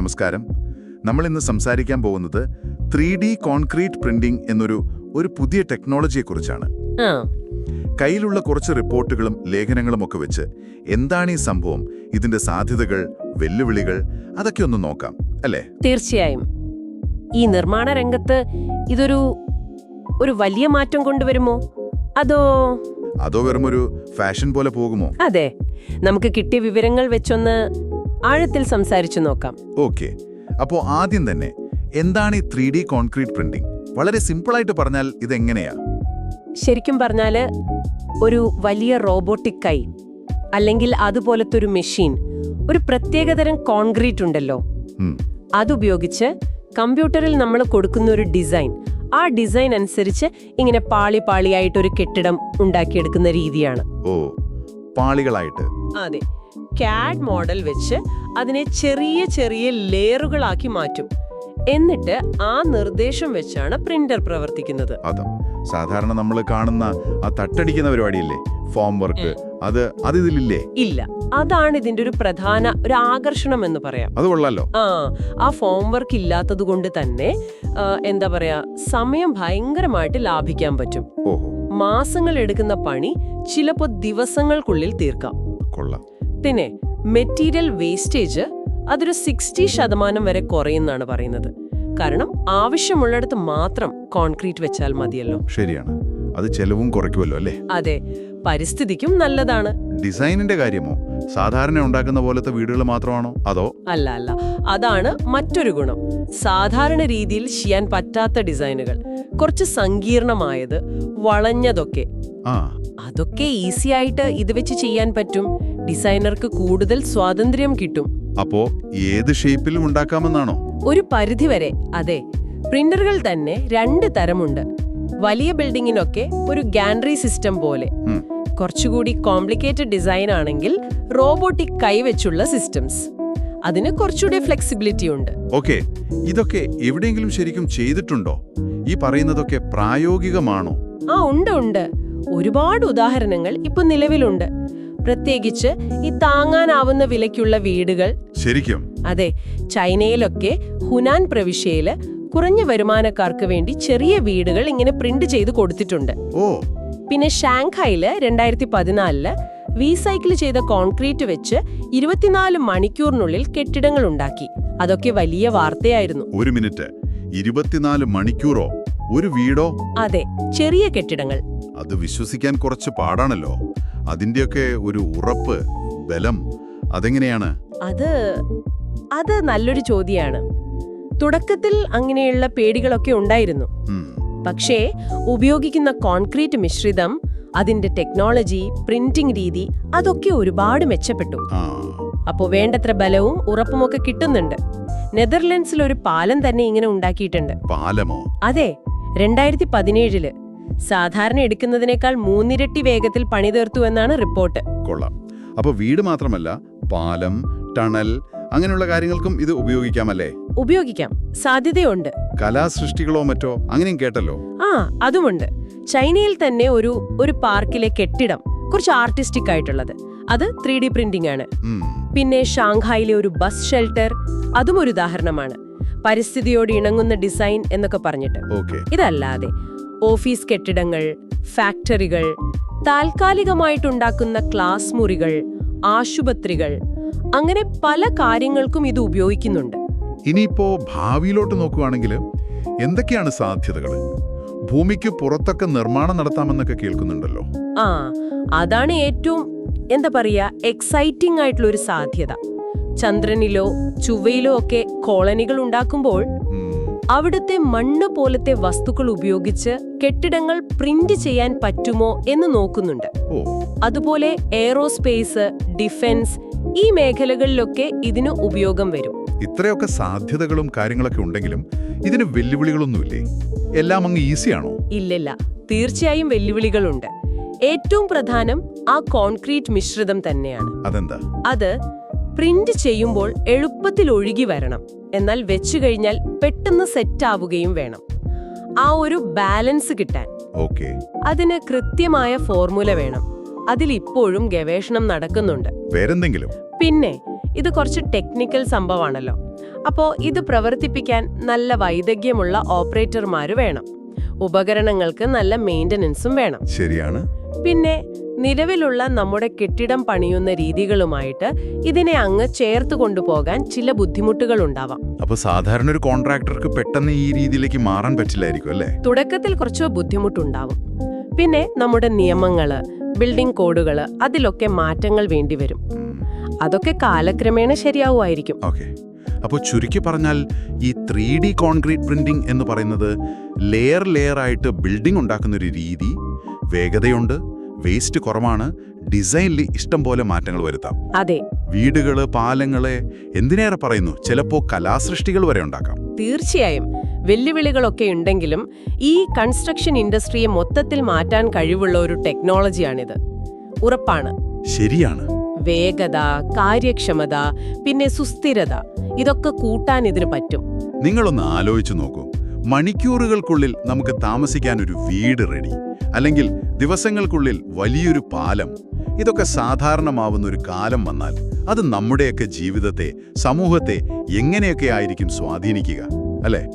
നമസ്കാരം. നമ്മൾ ഇന്ന് സംസാരിക്കാൻ പോകുന്നത് ത്രീ ഡി കോൺക്രീറ്റ് പ്രിന്റിംഗ് എന്നൊരു ഒരു പുതിയ ടെക്നോളജിയെക്കുറിച്ചാണ് കയ്യിലുള്ള കുറച്ച് റിപ്പോർട്ടുകളും ലേഖനങ്ങളും ഒക്കെ വെച്ച് എന്താണ് ഈ സംഭവം? ഇതിന്റെ സാധ്യതകൾ വെല്ലുവിളികൾ അതൊക്കെ ഒന്ന് നോക്കാം അല്ലേ? തീർച്ചയായും. ഈ നിർമ്മാണ രംഗത്ത് ഇതൊരു ഒരു വലിയ മാറ്റം കൊണ്ടുവരുമോ? അതോ? അതോ വെറും ഒരു ഫാഷൻ പോലെ പോകുമോ? അതെ. നമുക്ക് കിട്ടിയ വിവരങ്ങൾ വെച്ചൊന്ന് ആഴത്തിൽ സംസാരിച്ചു നോക്കാം. ഓക്കെ. അപ്പോ ആദ്യം തന്നെ എന്താണ് ഈ ത്രീ ഡി കോൺക്രീറ്റ് പ്രിന്റിംഗ്? വളരെ സിമ്പിൾ ആയിട്ട് പറഞ്ഞാൽ ഇത് എങ്ങനെയാ ശരിക്കും പറഞ്ഞാൽ ഒരു വലിയ റോബോട്ടിക് കൈ അല്ലെങ്കിൽ അതുപോലത്തെ ഒരു മെഷീൻ ഒരു പ്രത്യേകതരം കോൺക്രീറ്റ് ഉണ്ടല്ലോ. അതുപയോഗിച്ച് കമ്പ്യൂട്ടറിൽ നമ്മൾ കൊടുക്കുന്ന ഒരു ഡിസൈൻ ആ ഡിസൈൻ അനുസരിച്ച് ഇങ്ങനെ പാളി പാളിയായിട്ട് ഒരു കെട്ടിടം ഉണ്ടാക്കിയെടുക്കുന്ന രീതിയാണ്. ഓ പാളികളായിട്ട്. അതെ. കാഡ് മോഡൽ വെച്ച് അതിനെ ചെറിയ ചെറിയ ലെയറുകളാക്കി മാറ്റും. എന്നിട്ട് ആ നിർദ്ദേശം വെച്ചാണ് പ്രിന്റർ പ്രവർത്തിക്കുന്നത്. അതാ സാധാരണ നമ്മൾ കാണുന്ന ആ തട്ടടിക്കുന്ന പരിപാടിയില്ലേ? ഫോം വർക്ക് അത് അത് ഇതിലില്ലേ? ഇല്ല. അതാണ് ഇതിന്റെ ഒരു പ്രധാന ഒരു ആകർഷണം എന്ന് പറയാം. അത് കൊള്ളാലോ. ആ ആ ഫോം വർക്ക് ഇല്ലാത്തത് കൊണ്ട് തന്നെ എന്താ പറയാ സമയം ഭയങ്കരമായിട്ട് ലാഭിക്കാൻ പറ്റും. മാസങ്ങൾ എടുക്കുന്ന പണി ചിലപ്പോ ദിവസങ്ങൾക്കുള്ളിൽ തീർക്കാം. കൊള്ളാം. പിന്നെ മെറ്റീരിയൽ വേസ്റ്റേജ് അതൊരു സിക്സ്റ്റി ശതമാനം വരെ കുറയുന്നാണ് പറയുന്നത്. കാരണം ആവശ്യമുള്ളിടത്ത് മാത്രം കോൺക്രീറ്റ് വെച്ചാൽ മതിയല്ലോ. ശരിയാണ്. അത് ചെലവും കുറയ്ക്കുമല്ലോ അല്ലേ? അതെ. പരിസ്ഥിതിക്കും നല്ലതാണ്. ഡിസൈനിന്റെ കാര്യമോ? സാധാരണ ഉണ്ടാക്കുന്ന പോലത്തെ വീടുകൾ മാത്രമാണോ? അതോ? അല്ല അല്ല. അതാണ് മറ്റൊരു ഗുണം. സാധാരണ രീതിയിൽ ചെയ്യാൻ പറ്റാത്ത ഡിസൈനുകൾ. കുറച്ച് സങ്കീർണമായത് വളഞ്ഞതൊക്കെ. അതൊക്കെ ഈസി ആയിട്ട് ഇത് വെച്ച് ചെയ്യാൻ പറ്റും. ഡിസൈനർക്ക് കൂടുതൽ സ്വാതന്ത്ര്യം കിട്ടും. അപ്പോ ഏത് ഷേപ്പിലും ഉണ്ടാക്കാമെന്നാണോ? ഒരു പരിധി വരെ അതെ. പ്രിന്ററുകൾ തന്നെ രണ്ട് തരമുണ്ട്. വലിയ ബിൽഡിങ്ങിനൊക്കെ ഒരു ഗാൻഡറി സിസ്റ്റം പോലെ. കുറച്ചുകൂടി കോംപ്ലിക്കേറ്റഡ് ഡിസൈൻ ആണെങ്കിൽ റോബോട്ടിക് കൈവച്ചുള്ള സിസ്റ്റംസ്. അതിന് കുറച്ചുകൂടി ഫ്ലെക്സിബിലിറ്റി ഉണ്ട്. ഓക്കെ. ഇതൊക്കെ എവിടെയെങ്കിലും ശരിക്കും ചെയ്തിട്ടുണ്ടോ? ഈ പറയുന്നതൊക്കെ പ്രായോഗികമാണോ? ആ ഉണ്ട് ഉണ്ട്. ഒരുപാട് ഉദാഹരണങ്ങൾ ഇപ്പൊ നിലവിലുണ്ട്. പ്രത്യേകിച്ച് ഈ താങ്ങാനാവുന്ന വിലയ്ക്കുള്ള വീടുകൾ. ശരിക്കും? അതെ ചൈനയിലൊക്കെ ഹുനാൻ പ്രവിശ്യയിൽ കുറഞ്ഞ വരുമാനക്കാർക്ക് വേണ്ടി ചെറിയ വീടുകൾ ഇങ്ങനെ പ്രിന്റ് ചെയ്ത് കൊടുത്തിട്ടുണ്ട്. ഓ. പിന്നെ ഷാങ്ഹായിൽ രണ്ടായിരത്തി പതിനാലിൽ റീസൈക്കിൾ ചെയ്ത കോൺക്രീറ്റ് വെച്ച് ഇരുപത്തിനാല് മണിക്കൂറിനുള്ളിൽ കെട്ടിടങ്ങൾ ഉണ്ടാക്കി. അതൊക്കെ വലിയ വാർത്തയായിരുന്നു. ഒരു മിനിറ്റ്. ഇരുപത്തിനാല് മണിക്കൂറോ? ഒരു വീടോ? അതെ ചെറിയ കെട്ടിടങ്ങൾ. അത് വിശ്വസിക്കാൻ കുറച്ച് പാടാണല്ലോ. അതിന്റെയൊക്കെ ഒരു ഉറപ്പ് ബലം അതെങ്ങനെയാണ്? അത് അത് നല്ലൊരു ചോദ്യമാണ് തുടക്കത്തിൽ അങ്ങനെയുള്ള പേടികളൊക്കെ ഉണ്ടായിരുന്നു. പക്ഷേ ഉപയോഗിക്കുന്ന കോൺക്രീറ്റ് മിശ്രിതം അതിന്റെ ടെക്നോളജി പ്രിന്റിംഗ് രീതി അതൊക്കെ ഒരുപാട് മെച്ചപ്പെട്ടു. അപ്പോ അപ്പോൾ വേണ്ടത്ര ബലവും ഉറപ്പുമൊക്കെ കിട്ടുന്നുണ്ട്. നെതർലൻഡ്സിൽ ഒരു പാലം തന്നെ ഇങ്ങനെ ഉണ്ടാക്കിയിട്ടുണ്ട്. പാലമോ? അതെ രണ്ടായിരത്തി പതിനേഴിൽ. സാധാരണ എടുക്കുന്നതിനേക്കാൾ മൂന്നിരട്ടി വേഗത്തിൽ പണി തീർത്തു എന്നാണ് റിപ്പോർട്ട്. കൊള്ളാം. അപ്പൊ വീട് മാത്രമല്ല പാലം ടണൽ അങ്ങനെയുള്ള കാര്യങ്ങൾക്കും ഇത് ഉപയോഗിക്കാമല്ലേ? ഉപയോഗിക്കാം. സാധ്യതയുണ്ട്. കലാസൃഷ്ടികളോ മറ്റോ? അങ്ങനെയും കേട്ടല്ലോ. ആ അതുമുണ്ട്. ചൈനയിൽ തന്നെ ഒരു ഒരു പാർക്കിലെ കെട്ടിടം കുറച്ച് ആർട്ടിസ്റ്റിക് ആയിട്ടുള്ളത്. അത് ത്രീ ഡി പ്രിന്റിംഗ് ആണ്. പിന്നെ ഷാങ്ഹായിലെ ഒരു ബസ് ഷെൽട്ടർ അതും ഒരു ഉദാഹരണമാണ്. പരിസ്ഥിതിയോട് ഇണങ്ങുന്ന ഡിസൈൻ എന്നൊക്കെ പറഞ്ഞിട്ട്. ഇതല്ലാതെ ഓഫീസ് കെട്ടിടങ്ങൾ ഫാക്ടറികൾ താൽക്കാലികമായിട്ടുണ്ടാക്കുന്ന ക്ലാസ് മുറികൾ ആശുപത്രികൾ അങ്ങനെ പല കാര്യങ്ങൾക്കും ഇത് ഉപയോഗിക്കുന്നുണ്ട്. ഇനിയിപ്പോ ഭാവിയിലോട്ട് നോക്കുവാണെങ്കിൽ എന്തൊക്കെയാണ് സാധ്യതകൾ ഭൂമിക്ക് പുറത്തൊക്കെ നിർമ്മാണം നടത്താമെന്നൊക്കെ കേൾക്കുന്നുണ്ടല്ലോ. ആ അതാണ് ഏറ്റവും എന്താ പറയാ എക്സൈറ്റിംഗ് ആയിട്ടുള്ള ഒരു സാധ്യത. ചന്ദ്രനിലോ ചുവയിലോ ഒക്കെ കോളനികൾ ഉണ്ടാക്കുമ്പോൾ അവിടുത്തെ മണ്ണ് പോലത്തെ വസ്തുക്കൾ ഉപയോഗിച്ച് കെട്ടിടങ്ങൾ പ്രിന്റ് ചെയ്യാൻ പറ്റുമോ എന്ന് നോക്കുന്നുണ്ട്. അതുപോലെ എയറോസ്പേസ് ഡിഫൻസ് ഈ മേഖലകളിലൊക്കെ ഇതിന് ഉപയോഗം വരും. ഇത്രയൊക്കെ സാധ്യതകളും കാര്യങ്ങളൊക്കെ ഉണ്ടെങ്കിലും ഇതിന് വെല്ലുവിളികളൊന്നുമില്ലേ? എല്ലാം അങ്ങ് ഈസിയാണോ? ഇല്ലല്ല. തീർച്ചയായും വെല്ലുവിളികളുണ്ട്. ഏറ്റവും പ്രധാനം ആ കോൺക്രീറ്റ് മിശ്രിതം തന്നെയാണ്. അതെന്താ? അത് പ്രിന്റ് ചെയ്യുമ്പോൾ എളുപ്പത്തിൽ ഒഴുകി വരണം. എന്നാൽ വെച്ചു കഴിഞ്ഞാൽ പെട്ടെന്ന് സെറ്റ് ആവുകയും വേണം. ആ ഒരു ബാലൻസ് കിട്ടാൻ. അതിന് കൃത്യമായ ഫോർമുല വേണം. അതിൽ ഇപ്പോഴും ഗവേഷണം നടക്കുന്നുണ്ട്. വേറെന്തെങ്കിലും? പിന്നെ ഇത് കുറച്ച് ടെക്നിക്കൽ സംഭവമാണല്ലോ അപ്പോ ഇത് പ്രവർത്തിപ്പിക്കാൻ നല്ല വൈദഗ്ധ്യമുള്ള ഓപ്പറേറ്റർമാര് വേണം. ഉപകരണങ്ങൾക്ക് നല്ല മെയിന്റനൻസും വേണം. ശരിയാണ്. പിന്നെ നിലവിലുള്ള നമ്മുടെ കെട്ടിടം പണിയുന്ന രീതികളുമായിട്ട് ഇതിനെ അങ്ങ് ചേർത്ത് കൊണ്ടുപോകാൻ ചില ബുദ്ധിമുട്ടുകൾ ഉണ്ടാവാം അപ്പൊ സാധാരണ ഒരു കോൺട്രാക്ടർക്ക് പെട്ടെന്ന് ഈ രീതിയിലേക്ക് മാറാൻ പറ്റില്ലായിരിക്കും അല്ലേ? തുടക്കത്തിൽ കുറച്ച് ബുദ്ധിമുട്ടുണ്ടാവും. പിന്നെ നമ്മുടെ നിയമങ്ങൾ ബിൽഡിംഗ് കോഡുകൾ അതിലൊക്കെ മാറ്റങ്ങൾ വേണ്ടിവരും അതൊക്കെ കാലക്രമേണ ശരിയാവുമായിരിക്കും. ഓക്കെ. അപ്പോൾ ചുരുക്കി പറഞ്ഞാൽ ഈ ത്രീ ഡി കോൺക്രീറ്റ് പ്രിന്റിംഗ് എന്ന് പറയുന്നത് ലെയർ ലെയർ ആയിട്ട് ബിൽഡിംഗ് ഉണ്ടാക്കുന്ന ഒരു രീതി വേഗതയുണ്ട് വേസ്റ്റ് കുറവാണ്. ഡിസൈനിൽ ഇഷ്ടം പോലെ മാറ്റങ്ങൾ വരുത്താം. അതെ. വീടുകൾ പാലങ്ങളെ എന്തിനേറെ പറയുന്നു? ചിലപ്പോ കലാസൃഷ്ടികൾ വരെ ഉണ്ടാക്കാം. തീർച്ചയായും. വെല്ലുവിളികളൊക്കെ ഉണ്ടെങ്കിലും ഈ കൺസ്ട്രക്ഷൻ ഇൻഡസ്ട്രിയെ മൊത്തത്തിൽ മാറ്റാൻ കഴിവുള്ള ഒരു ടെക്നോളജിയാണിത് ഉറപ്പാണ്. ശരിയാണ്. വേഗത കാര്യക്ഷമത പിന്നെ സുസ്ഥിരത ഇതൊക്കെ കൂട്ടാൻ ഇതിന് പറ്റും. നിങ്ങളൊന്ന് ആലോചിച്ചു നോക്കൂ. മണിക്കൂറുകൾക്കുള്ളിൽ നമുക്ക് താമസിക്കാൻ ഒരു വീട് റെഡി. അല്ലെങ്കിൽ ദിവസങ്ങൾക്കുള്ളിൽ വലിയൊരു പാലം. ഇതൊക്കെ സാധാരണമാവുന്ന ഒരു കാലം വന്നാൽ അത് നമ്മുടെയൊക്കെ ജീവിതത്തെ സമൂഹത്തെ എങ്ങനെയൊക്കെ ആയിരിക്കും സ്വാധീനിക്കുക അല്ലേ?